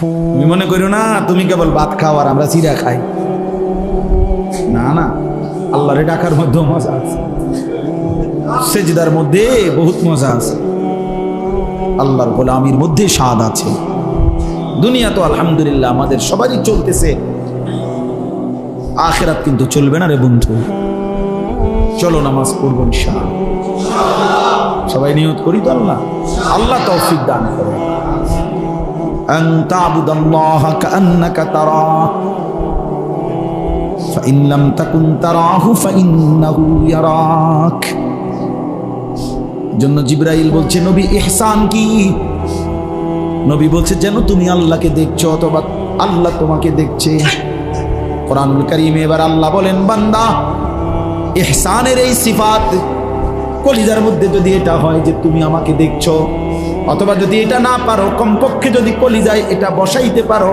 তুমি মনে করো না, তুমি কেবল ভাত খাও আর আমরা চিরা খাই। না না, আল্লাহরে ডাকার মধ্যে মজা আছে। সেজদার মধ্যে বহুত মজা আছে। আল্লাহর গোলামির মধ্যে স্বাদ আছে। দুনিয়া তো আলহামদুলিল্লাহ আমাদের সবারই চলতেছে। আখেরাত কিন্তু চলবে না রে বন্ধু। চলো নামাজ পড়ব সবাই নিয়ত করি তো আল্লাহ। আল্লাহ তৌফিক দান করে। أن تعبد الله كأنك تراه فإن لم تكن تراه فإنه يراك জন্য জিব্রাইল বলছে নবী ইহসান কি নবী বলছে যেন তুমি আল্লাহকে দেখছো অথবা আল্লাহ তোমাকে দেখছে কোরআনুল কারীমে এবার আল্লাহ বলেন বান্দা ইহসানের এই সিফাত কলিজার মধ্যে যদি এটা হয় যে তুমি আমাকে দেখছ, অথবা যদি এটা না পারো, কমপক্ষে যদি কলিজায় এটা বসাইতে পারো,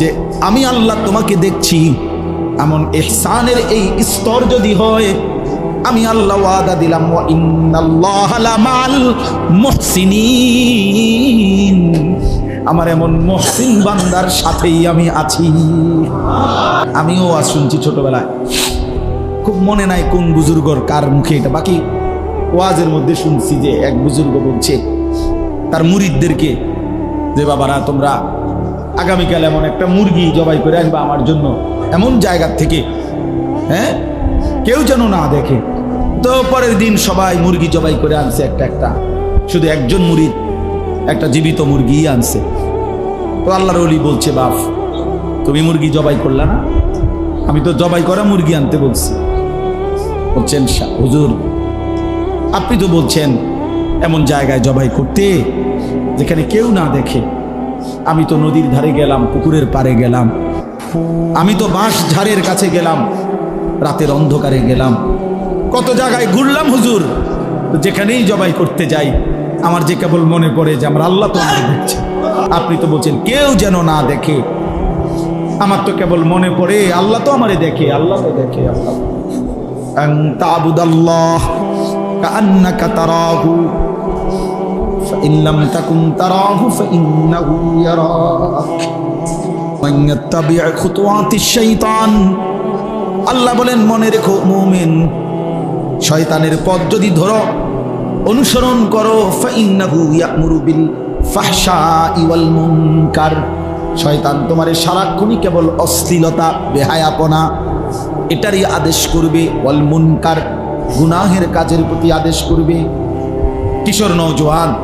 যে আমি আল্লাহ তোমাকে দেখছি, এমন ইহসানের এই স্তর যদি হয়, আমি আল্লাহ ওয়াদা দিলাম মুহসিনিন। আমার এমন মহসিন বান্দার সাথেই আমি আছি। আমিও আজ শুনছি ছোটবেলায়। খুব মনে নাই কোন বুজুর্গর কার মুখে এটা। বাকি ওয়াজের মধ্যে শুনছি যে এক বুজুর্গ বলছে, তার মুরিদদেরকে যে, বাবারা, তোমরা আগামীকাল এমন একটা মুরগি জবাই করে আসবা আমার জন্য। এমন জায়গার থেকে হ্যাঁ? কেউ যেন না দেখে। তো পরের দিন সবাই মুরগি জবাই করে আনছে একটা একটা। শুধু একজন মুরিদ, একটা জীবিত মুরগি আনছে। তো আল্লাহর অলি বলছে, বাপ, তুমি মুরগি জবাই করলা না? আমি তো জবাই করা মুরগি আনতে বলছি। বলছেন হুজুর, আপনি তো বলছেন এমন জায়গায় জবাই করতে যেখানে কেউ না দেখে। আমি তো নদীর ধারে গেলাম, পুকুরের পাড়ে গেলাম। আমি তো বাঁশ ঝাড়ের কাছে গেলাম, রাতের অন্ধকারে গেলাম। কত জায়গায় ঘুরলাম, হুজুর, যেখানেই জবাই করতে যাই। আমার যে কেবল মনে পড়ে যে আমার আল্লাহ তো আমাকে দেখছে। আপনি তো বলছেন, কেউ যেন না দেখে। আমার তো কেবল মনে পড়ে, আল্লাহ তো আমারে দেখে, আল্লাহ তো দেখে, আল্লাহ أن تعبد الله كأنك تراه فإن لم تكن تراه فإنه يراك من يتبع خطوات الشيطان আল্লাহ বলেন মনে রেখো মুমিন শয়তানের পথ যদি ধরো অনুসরণ করো ফাইন্নাহু ইয়ামুরু বিল ফাহশাই ওয়াল মুনকার শয়তান তোমারে সারাক্ষণই কেবল অশ্লীলতা বেহায়াপনা এটারই আদেশ করবে, ওয়াল মুনকার, গুনাহের কাজের প্রতি আদেশ করবে। কিশোর নৌজওয়ান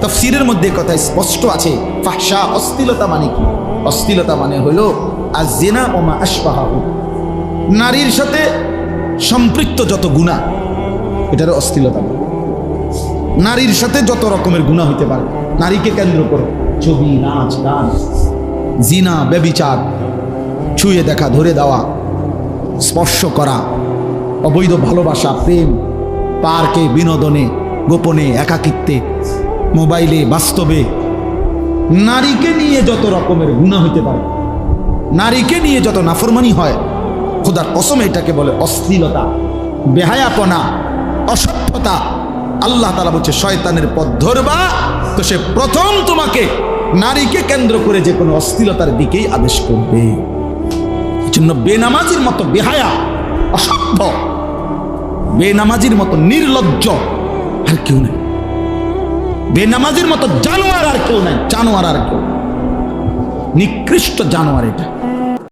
তফসিরের মধ্যে কথা স্পষ্ট আছে। ফাহশা, অশ্লীলতা মানে কি? অশ্লীলতা মানে হলো আজেনা ওমা আশবাহু নারীর সাথে সম্পৃক্ত যত গুণা এটার অশ্লীলতা বলে। নারীর সাথে যত রকমের গুণা হইতে পারে, নারীকে কেন্দ্র করে ছবি, নাচ, গান, জিনা, ব্যবিচার ছুঁয়ে দেখা, ধরে দেওয়া, স্পর্শ করা, অবৈধ ভালোবাসা, প্রেম, পার্কে, বিনোদনে, গোপনে, একাকিত্বে, মোবাইলে, বাস্তবে। নারীকে নিয়ে যত রকমের গুণা হইতে পারে, নারীকে নিয়ে যত নাফরমানি হয়, খোদার কসম এটাকে বলে অশ্লীলতা, বেহায়াপনা অসভ্যতা আল্লাহ তালা বলছে, শয়তানের পথ ধরবা, তো সে প্রথম তোমাকে নারীকে কেন্দ্র করে যে কোনো অশ্লীলতার দিকেই আদেশ করবে। জন্য বেনামাজির মতো বেহায়া, অসভ্য, বেনামাজির মতো নির্লজ্জ আর কেউ নেই। বেনামাজির মতো জানোয়ার আর কেউ নেই, জানোয়ার আর কেউ নিকৃষ্ট জানোয়ার এটা।